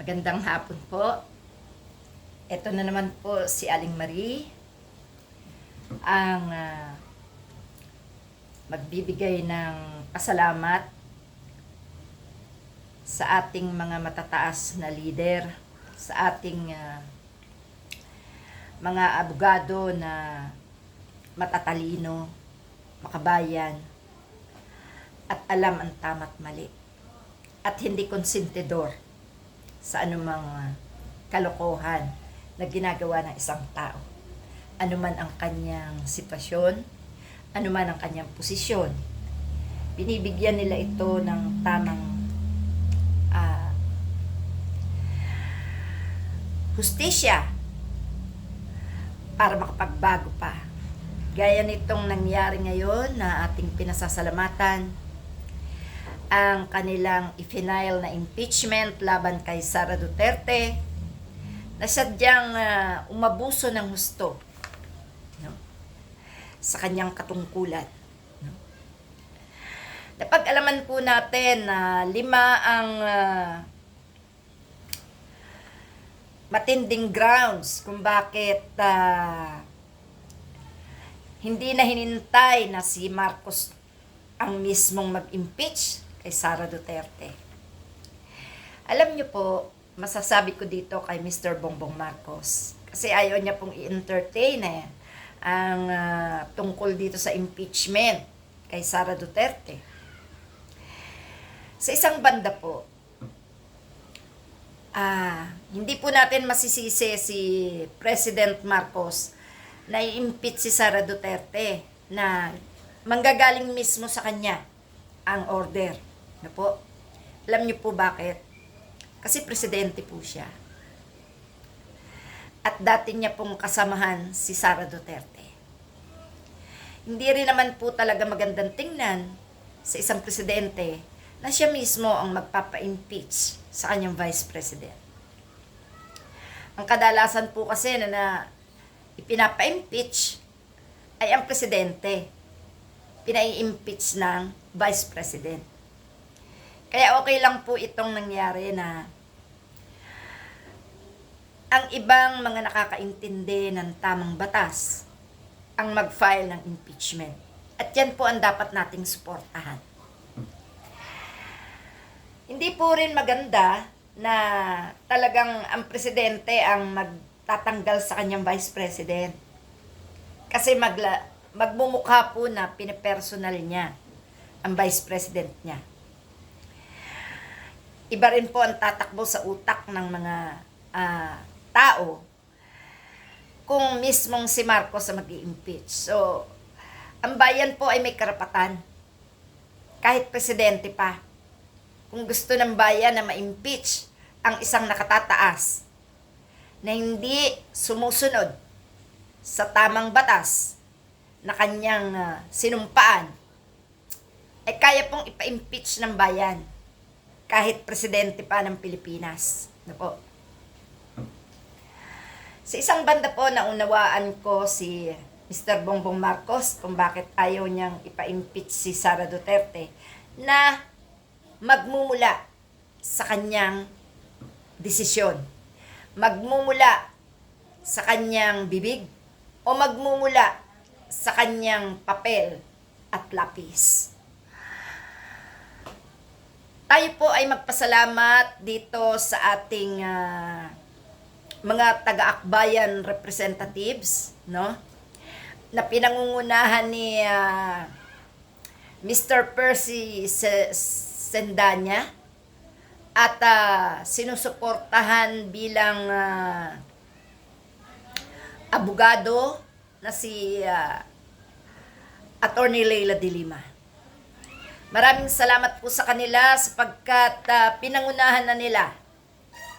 Magandang hapon po. Ito na naman po si Aling Marie ang ah, magbibigay ng pasalamat sa ating mga matataas na leader, sa ating ah, mga abogado na matatalino, makabayan, at alam ang tama't mali. At hindi konsentidor sa anumang ah, kalokohan na ginagawa ng isang tao. Anuman ang kanyang sitwasyon, anuman ang kanyang posisyon, binibigyan nila ito ng tamang ah, hustisya para makapagbago pa. Gaya nitong nangyari ngayon na ating pinasasalamatan ang kanilang ifinail na impeachment laban kay Sara Duterte na sadyang ah, umabuso ng husto no? sa kanyang katungkulan. No? Napag-alaman po natin na lima ang ah, matinding grounds kung bakit ah, hindi na hinintay na si Marcos ang mismong mag-impeach kay Sara Duterte. Alam niyo po, masasabi ko dito kay Mr. Bongbong Marcos kasi ayaw niya pong i-entertain eh, ang ah, tungkol dito sa impeachment kay Sara Duterte. Sa isang banda po, ah, hindi po natin masisisi si President Marcos na i-impeach si Sara Duterte na manggagaling mismo sa kanya ang order. Na po? Alam niyo po bakit? Kasi presidente po siya. At dati niya pong kasamahan si Sara Duterte. Hindi rin naman po talaga magandang tingnan sa isang presidente na siya mismo ang magpapa-impeach sa kanyang vice president. Ang kadalasan po kasi na, na ipinapa-impeach ay ang presidente. Pinai-impeach ng vice president. Kaya okay lang po itong nangyari na ang ibang mga nakakaintindi ng tamang batas ang mag-file ng impeachment. At yan po ang dapat nating suportahan. Hindi po rin maganda na talagang ang presidente ang magtatanggal sa kanyang vice president. Kasi magla, magmumukha po na pinipersonal niya ang vice president niya. Iba rin po ang tatakbo sa utak ng mga ah, tao kung mismong si Marcos ang mag impeach So, ang bayan po ay may karapatan. Kahit presidente pa. Kung gusto ng bayan na ma-impeach ang isang nakatataas na hindi sumusunod sa tamang batas na kanyang ah, sinumpaan, ay kaya pong ipa-impeach ng bayan kahit presidente pa ng Pilipinas. Ano po? Sa isang banda po, naunawaan ko si Mr. Bongbong Marcos kung bakit ayaw niyang ipa-impeach si Sara Duterte na magmumula sa kanyang desisyon. Magmumula sa kanyang bibig o magmumula sa kanyang papel at lapis. Tayo po ay magpasalamat dito sa ating ah, mga taga-akbayan representatives, no? Na pinangungunahan ni ah, Mr. Percy Se- Sendanya at ah, sinusuportahan bilang ah, abogado na si ah, Attorney Leila de Lima. Maraming salamat po sa kanila sapagkat ah, pinangunahan na nila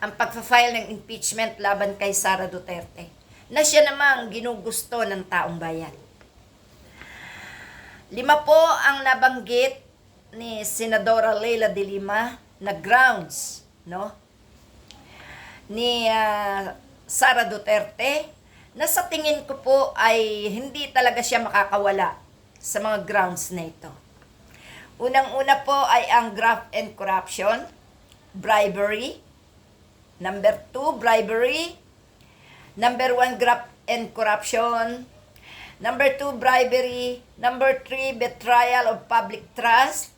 ang pagpa-file ng impeachment laban kay Sara Duterte na siya namang ginugusto ng taong bayan. Lima po ang nabanggit ni Senadora Leila de Lima na grounds, no? Ni ah, Sara Duterte na sa tingin ko po ay hindi talaga siya makakawala sa mga grounds na ito. Unang-una po ay ang graft and corruption, bribery, Number two, bribery. Number one, graft and corruption. Number two, bribery. Number three, betrayal of public trust.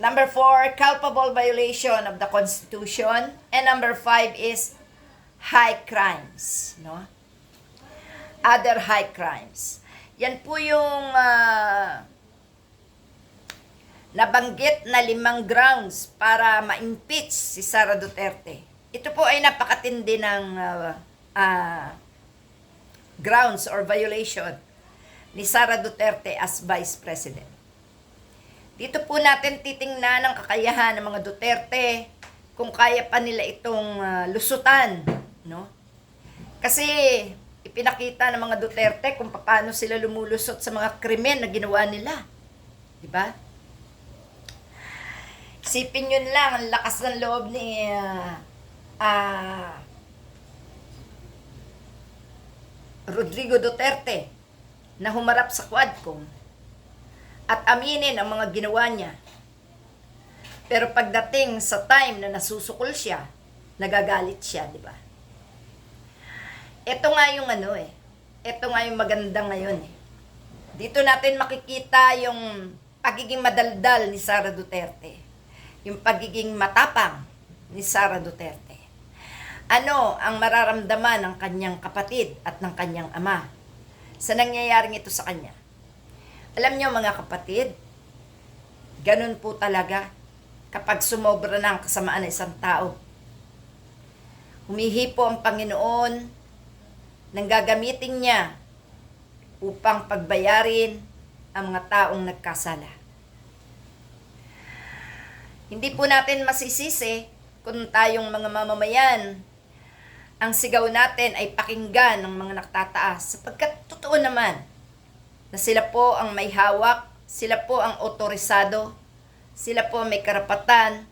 Number four, culpable violation of the Constitution. And number five is high crimes. No? Other high crimes. Yan po yung ah, nabanggit na limang grounds para ma-impeach si Sara Duterte. Ito po ay napakatindi ng ah, ah, grounds or violation ni Sara Duterte as Vice President. Dito po natin titingnan ang kakayahan ng mga Duterte kung kaya pa nila itong ah, lusutan, no? Kasi ipinakita ng mga Duterte kung paano sila lumulusot sa mga krimen na ginawa nila. 'Di ba? Isipin yun lang, ang lakas ng loob ni ah, ah, Rodrigo Duterte na humarap sa Quadcom at aminin ang mga ginawa niya. Pero pagdating sa time na nasusukol siya, nagagalit siya, di ba? Ito nga yung ano eh. Ito nga yung maganda ngayon eh. Dito natin makikita yung pagiging madaldal ni Sara Duterte. Yung pagiging matapang ni Sara Duterte. Ano ang mararamdaman ng kanyang kapatid at ng kanyang ama sa nangyayaring ito sa kanya? Alam niyo mga kapatid, ganun po talaga kapag sumobra na ang kasamaan ng isang tao. Humihipo ang Panginoon nang gagamitin niya upang pagbayarin ang mga taong nagkasala. Hindi po natin masisisi kung tayong mga mamamayan ang sigaw natin ay pakinggan ng mga naktataas sapagkat totoo naman na sila po ang may hawak, sila po ang otorisado, sila po may karapatan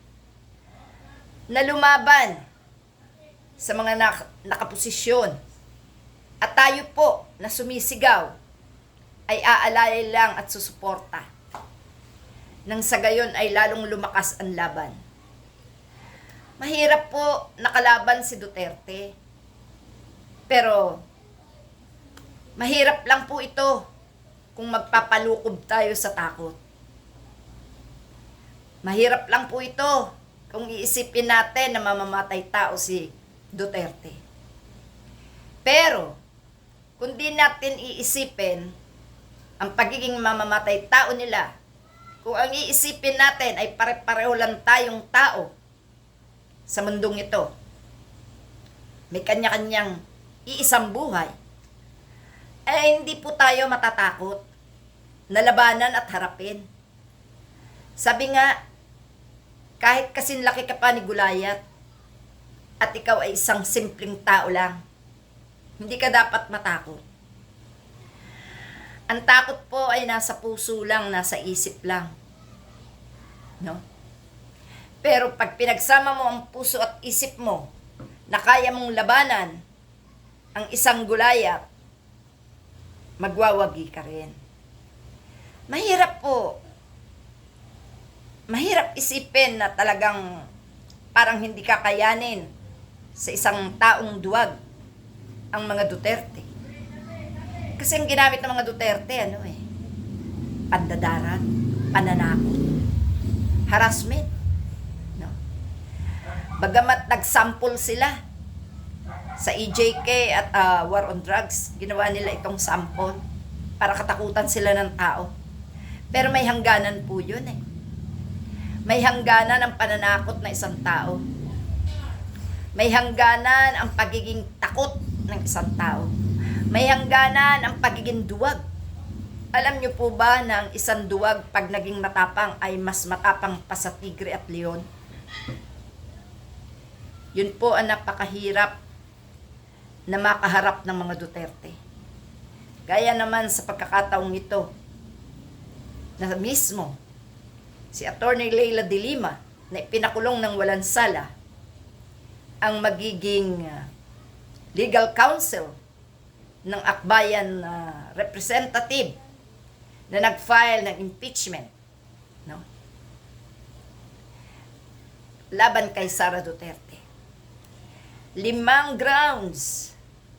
na lumaban sa mga nak- nakaposisyon. At tayo po na sumisigaw ay aalay lang at susuporta. Nang sa gayon ay lalong lumakas ang laban. Mahirap po nakalaban si Duterte. Pero mahirap lang po ito kung magpapalukob tayo sa takot. Mahirap lang po ito kung iisipin natin na mamamatay tao si Duterte. Pero, kung di natin iisipin ang pagiging mamamatay tao nila, kung ang iisipin natin ay pare-pareho lang tayong tao sa mundong ito, may kanya-kanyang iisang buhay, eh hindi po tayo matatakot na labanan at harapin. Sabi nga, kahit kasin laki ka pa ni Gulayat, at ikaw ay isang simpleng tao lang, hindi ka dapat matakot. Ang takot po ay nasa puso lang, nasa isip lang. No? Pero pag pinagsama mo ang puso at isip mo na kaya mong labanan ang isang gulayat, magwawagi ka rin. Mahirap po. Mahirap isipin na talagang parang hindi kakayanin sa isang taong duwag ang mga Duterte. Kasi ang ginamit ng mga Duterte, ano eh, pandadaran, pananakot, harassment. No? Bagamat nagsample sila sa EJK at ah, War on Drugs, ginawa nila itong sample para katakutan sila ng tao. Pero may hangganan po yun eh. May hangganan ang pananakot na isang tao. May hangganan ang pagiging takot ng isang tao. May hangganan ang pagiging duwag. Alam niyo po ba na ang isang duwag pag naging matapang ay mas matapang pa sa tigre at leon? Yun po ang napakahirap na makaharap ng mga Duterte. Gaya naman sa pagkakataong ito, na mismo si Attorney Leila de Lima na ipinakulong ng walang sala ang magiging uh, legal counsel ng akbayan na representative na nag-file ng impeachment. No? laban kay Sara Duterte. Limang grounds.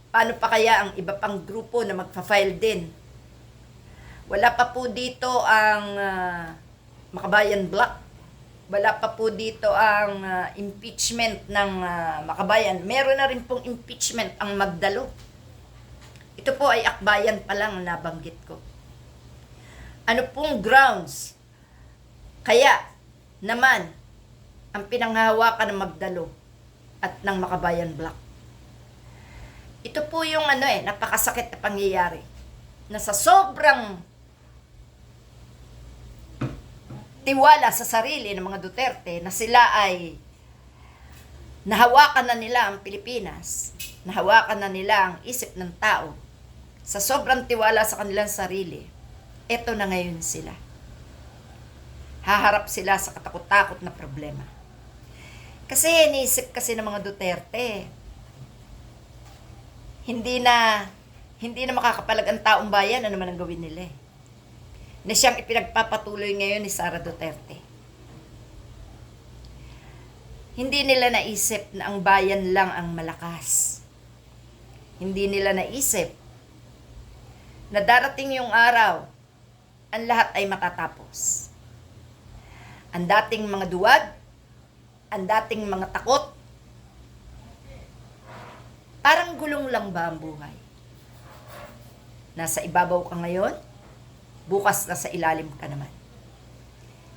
Paano pa kaya ang iba pang grupo na magfa-file din? Wala pa po dito ang ah, Makabayan Block. Wala pa po dito ang ah, impeachment ng ah, Makabayan. Meron na rin pong impeachment ang Magdalo. Ito po ay akbayan pa lang ang nabanggit ko. Ano pong grounds? Kaya naman ang pinanghahawakan ng Magdalo at ng Makabayan Block. Ito po yung ano eh, napakasakit na pangyayari. Na sa sobrang tiwala sa sarili ng mga Duterte na sila ay nahawakan na nila ang Pilipinas, nahawakan na nila ang isip ng tao, sa sobrang tiwala sa kanilang sarili, eto na ngayon sila. Haharap sila sa katakot-takot na problema. Kasi iniisip kasi ng mga Duterte, hindi na hindi na makakapalag ang taong bayan, ano man ang gawin nila eh. Na siyang ipinagpapatuloy ngayon ni Sara Duterte. Hindi nila naisip na ang bayan lang ang malakas. Hindi nila naisip na darating yung araw, ang lahat ay matatapos. Ang dating mga duwag, ang dating mga takot, parang gulong lang ba ang buhay? Nasa ibabaw ka ngayon, bukas nasa ilalim ka naman.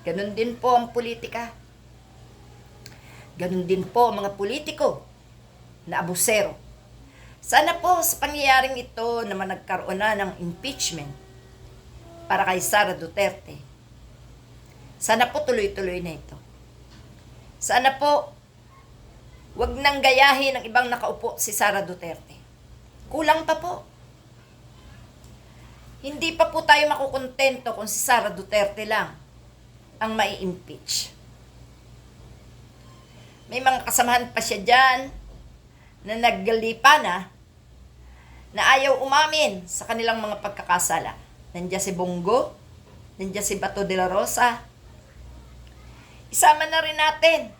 Ganon din po ang politika. Ganon din po ang mga politiko na abusero. Sana po sa pangyayaring ito naman nagkaroon na ng impeachment para kay Sara Duterte. Sana po tuloy-tuloy na ito. Sana po wag nang gayahin ng ibang nakaupo si Sara Duterte. Kulang pa po. Hindi pa po tayo makukontento kung si Sara Duterte lang ang mai-impeach. May mga kasamahan pa siya dyan na naggalipa na na ayaw umamin sa kanilang mga pagkakasala. Nandiyan si Bongo, nandiyan si Bato de la Rosa. Isama na rin natin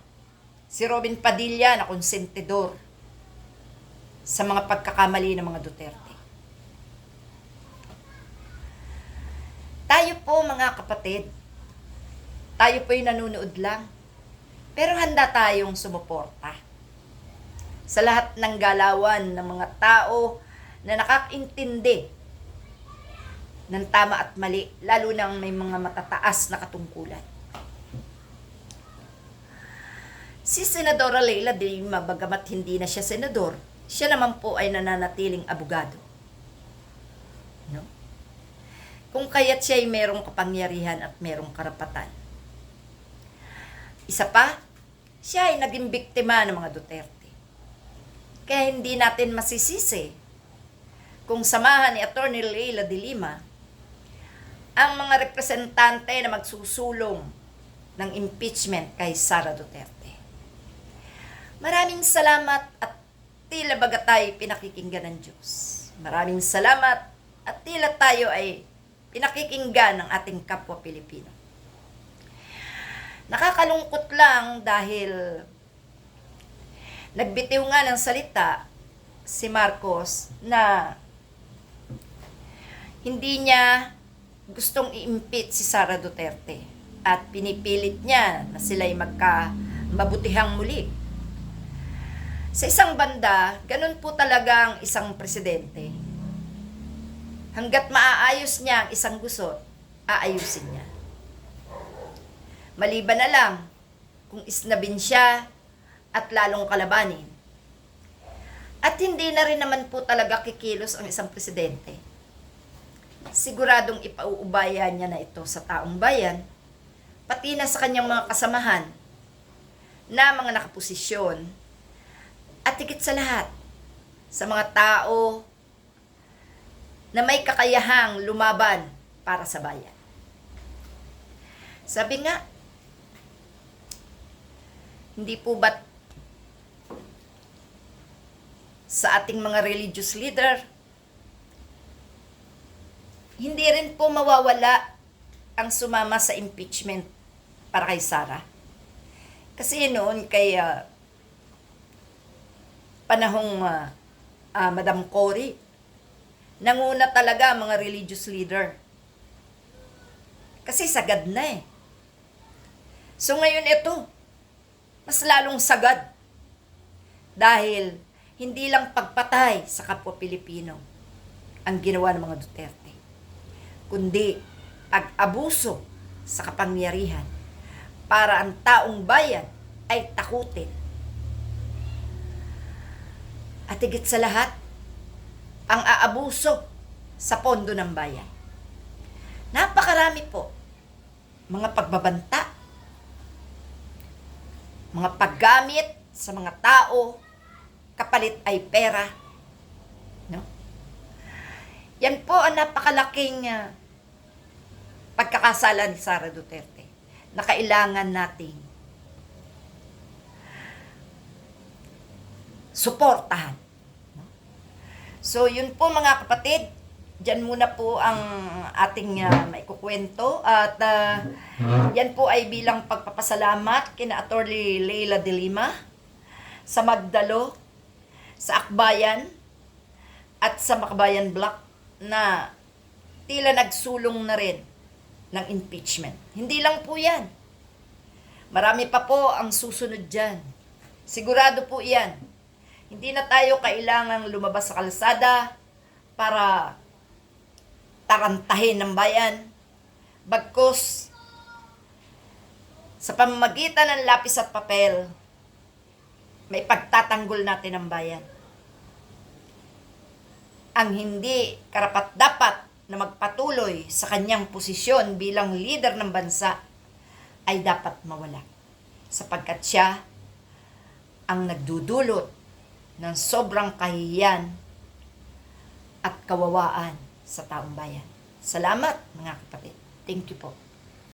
si Robin Padilla na konsentidor sa mga pagkakamali ng mga Duterte. Tayo po mga kapatid, tayo po yung nanonood lang. Pero handa tayong sumuporta sa lahat ng galawan ng mga tao na nakakaintindi ng tama at mali, lalo nang may mga matataas na katungkulan. Si Senadora Leila de Lima, bagamat hindi na siya senador, siya naman po ay nananatiling abogado. No? Kung kaya't siya ay merong kapangyarihan at merong karapatan. Isa pa, siya ay naging biktima ng mga Duterte. Kaya hindi natin masisisi kung samahan ni Atty. Leila de Lima ang mga representante na magsusulong ng impeachment kay Sara Duterte. Maraming salamat at tila baga tayo pinakikinggan ng Diyos. Maraming salamat at tila tayo ay pinakikinggan ng ating kapwa Pilipino. Nakakalungkot lang dahil nagbitiw nga ng salita si Marcos na hindi niya gustong i-impeach si Sara Duterte at pinipilit niya na sila'y magka mabutihang muli. Sa isang banda, ganun po talaga ang isang presidente. Hanggat maaayos niya ang isang gusot, aayusin niya. Maliban na lang kung isnabin siya at lalong kalabanin. At hindi na rin naman po talaga kikilos ang isang presidente. Siguradong ipauubaya niya na ito sa taong bayan, pati na sa kanyang mga kasamahan na mga nakaposisyon at higit sa lahat sa mga tao na may kakayahang lumaban para sa bayan. Sabi nga, hindi po ba't sa ating mga religious leader, hindi rin po mawawala ang sumama sa impeachment para kay Sara. Kasi noon kay ah, panahong ah, ah, Madam Cory, nanguna talaga ang mga religious leader. Kasi sagad na eh. So ngayon ito, mas lalong sagad. Dahil hindi lang pagpatay sa kapwa Pilipino ang ginawa ng mga Duterte, kundi pag-abuso sa kapangyarihan para ang taong bayan ay takutin. At higit sa lahat, ang aabuso sa pondo ng bayan. Napakarami po. Mga pagbabanta, mga paggamit sa mga tao, kapalit ay pera. No? Yan po ang napakalaking ah, pagkakasala ni Sara Duterte na kailangan nating suportahan. So, yun po mga kapatid, Diyan muna po ang ating uh, maikukwento at ah, yan po ay bilang pagpapasalamat kina Attorney Leila de Lima sa Magdalo, sa Akbayan at sa Makabayan Block na tila nagsulong na rin ng impeachment. Hindi lang po yan. Marami pa po ang susunod dyan. Sigurado po yan. Hindi na tayo kailangang lumabas sa kalsada para tarantahin ng bayan. Bagkus, sa pamamagitan ng lapis at papel, may pagtatanggol natin ang bayan. Ang hindi karapat dapat na magpatuloy sa kanyang posisyon bilang leader ng bansa ay dapat mawala. Sapagkat siya ang nagdudulot ng sobrang kahiyan at kawawaan sa taong bayan. Salamat mga kapatid. Thank you po.